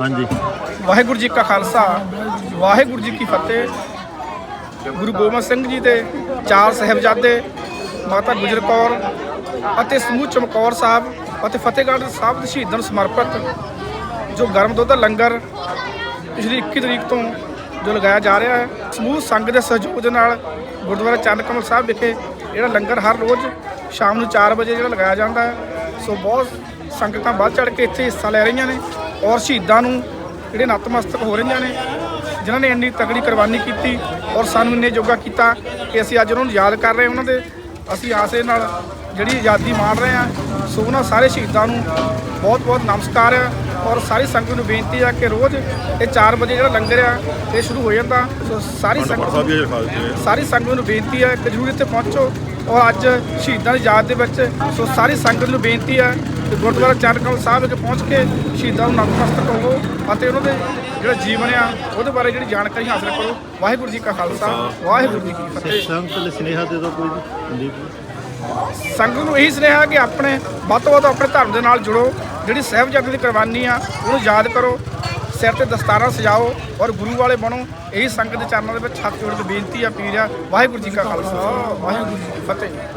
ਹਾਂਜੀ। ਵਾਹਿਗੁਰੂ ਜੀ ਕਾ ਖਾਲਸਾ, ਵਾਹਿਗੁਰੂ ਜੀ ਕੀ ਫਤਿਹ। ਗੁਰੂ ਗੋਬਿੰਦ ਸਿੰਘ ਜੀ ਦੇ ਚਾਰ ਸਹਿਬਜ਼ਾਦੇ, ਮਾਤਾ ਗੁਜਰ ਕੌਰ ਅਤੇ ਸਮੂਹ ਚਮਕੌਰ ਸਾਹਿਬ ਅਤੇ ਫਤਿਹਗੜ੍ਹ ਸਾਹਿਬ ਦੇ ਸ਼ਹੀਦਾਂ ਨੂੰ ਸਮਰਪਿਤ ਜੋ ਗਰਮ ਦੁੱਧ ਦਾ ਲੰਗਰ ਪਿਛਲੀ 21 ਤਰੀਕ ਤੋਂ ਜੋ ਲਗਾਇਆ ਜਾ ਰਿਹਾ ਹੈ, ਸਮੂਹ ਸੰਗ ਦੇ ਸਹਿਯੋਗ ਦੇ ਨਾਲ ਗੁਰਦੁਆਰਾ ਚੰਦ ਕਮਲ ਸਾਹਿਬ ਵਿਖੇ ਜਿਹੜਾ ਲੰਗਰ ਹਰ ਰੋਜ਼ ਸ਼ਾਮ ਨੂੰ 4 ਵਜੇ ਜਿਹੜਾ ਲਗਾਇਆ ਜਾਂਦਾ ਹੈ ਸੋ ਬਹੁਤ ਸੰਗਤਾਂ ਵੱਧ ਚੜ ਕੇ ਇੱਥੇ ਹਿੱਸਾ ਲੈ ਰਹੀਆਂ ਨੇ ਔਰ ਸ਼ਹੀਦਾਂ ਨੂੰ ਜਿਹੜੇ ਨਤਮਸਤਕ ਹੋ ਰਹੀਆਂ ਨੇ ਜਿਨ੍ਹਾਂ ਨੇ ਇੰਨੀ ਤਗੜੀ ਕੁਰਬਾਨੀ ਕੀਤੀ ਔਰ ਸਾਨੂੰ ਇੰਨੇ ਜੋਗਾ ਕੀਤਾ ਕਿ ਅਸੀਂ ਅੱਜ ਉਹਨਾਂ ਨੂੰ ਯਾਦ ਕਰ ਰਹੇ ਉਹਨਾਂ ਦੇ। ਅਸੀਂ ਆਸੇ ਨਾਲ ਜਿਹੜੀ ਆਜ਼ਾਦੀ ਮਾਣ ਰਹੇ ਹਾਂ ਸੋ ਉਹਨਾਂ ਸਾਰੇ ਸ਼ਹੀਦਾਂ ਨੂੰ ਬਹੁਤ ਬਹੁਤ ਨਮਸਕਾਰ ਹੈ ਔਰ ਸਾਰੀ ਸੰਗਤ ਨੂੰ ਬੇਨਤੀ ਹੈ ਕਿ ਰੋਜ਼ ਇਹ 4 ਵਜੇ ਜਿਹੜਾ ਲੰਗਰ ਆ ਇਹ ਸ਼ੁਰੂ ਹੋ ਜਾਂਦਾ। ਸੋ ਸਾਰੀ ਸੰਗਤ ਸਾਰੀ ਸੰਗਤ ਨੂੰ ਬੇਨਤੀ ਹੈ ਕਿ ਜ਼ਰੂਰ ਇੱਥੇ ਪਹੁੰਚੋ। ਔਰ ਅੱਜ ਸ਼ਹੀਦਾਂ ਦੀ ਯਾਦ ਦੇ ਵਿੱਚ ਸੋ ਸਾਰੀ ਸੰਗਤ ਨੂੰ ਬੇਨਤੀ ਹੈ ਕਿ ਗੁਰਦੁਆਰਾ ਚੰਦ ਕਮਲ ਸਾਹਿਬ ਵਿਖੇ ਪਹੁੰਚ ਕੇ ਸ਼ਹੀਦਾਂ ਨੂੰ ਨਤਮਸਤਕ ਹੋਵੋ ਅਤੇ ਉਹਨਾਂ ਦੇ ਜਿਹੜਾ ਜੀਵਨ ਆ ਉਹਦੇ ਬਾਰੇ ਜਿਹੜੀ ਜਾਣਕਾਰੀ ਹਾਸਲ ਕਰੋ। ਵਾਹਿਗੁਰੂ ਜੀ ਕਾ ਖਾਲਸਾ ਵਾਹਿਗੁਰੂ ਜੀ ਕੀ ਫਤਿਹ। ਸੰਗਤ ਲਈ ਸੁਨੇਹਾ ਦੇ ਦਿਓ ਕੋਈ ਜੀ। ਸੰਗਤ ਨੂੰ ਇਹੀ ਸੁਨੇਹਾ ਕਿ ਆਪਣੇ ਵੱਧ ਤੋਂ ਵੱਧ ਆਪਣੇ ਧਰਮ ਦੇ ਨਾਲ ਜੁੜੋ। ਜਿਹੜੀ ਸਾਹਿਬਜ਼ਾਦੇ ਦੀ ਕੁਰਬਾਨੀ ਆ ਉਹਨੂੰ ਯਾਦ ਕਰੋ। ਸਿਰ ਤੇ ਦਸਤਾਰਾਂ ਸਜਾਓ ਔਰ ਗੁਰੂ ਵਾਲੇ ਬਣੋ। ਇਹੀ ਸੰਗਤ ਦੇ ਚਰਨਾਂ ਦੇ ਵਿੱਚ ਹੱਥ ਜੋੜ ਕੇ ਬੇਨਤੀ ਆ, ਪੀਰ ਆ, ਵਾਹਿਗੁਰੂ ਜੀ ਕਾ ਖਾਲਸਾ। ਵਾਹਿਗੁਰੂ ਜੀ ਕੀ ਫਤਿਹ।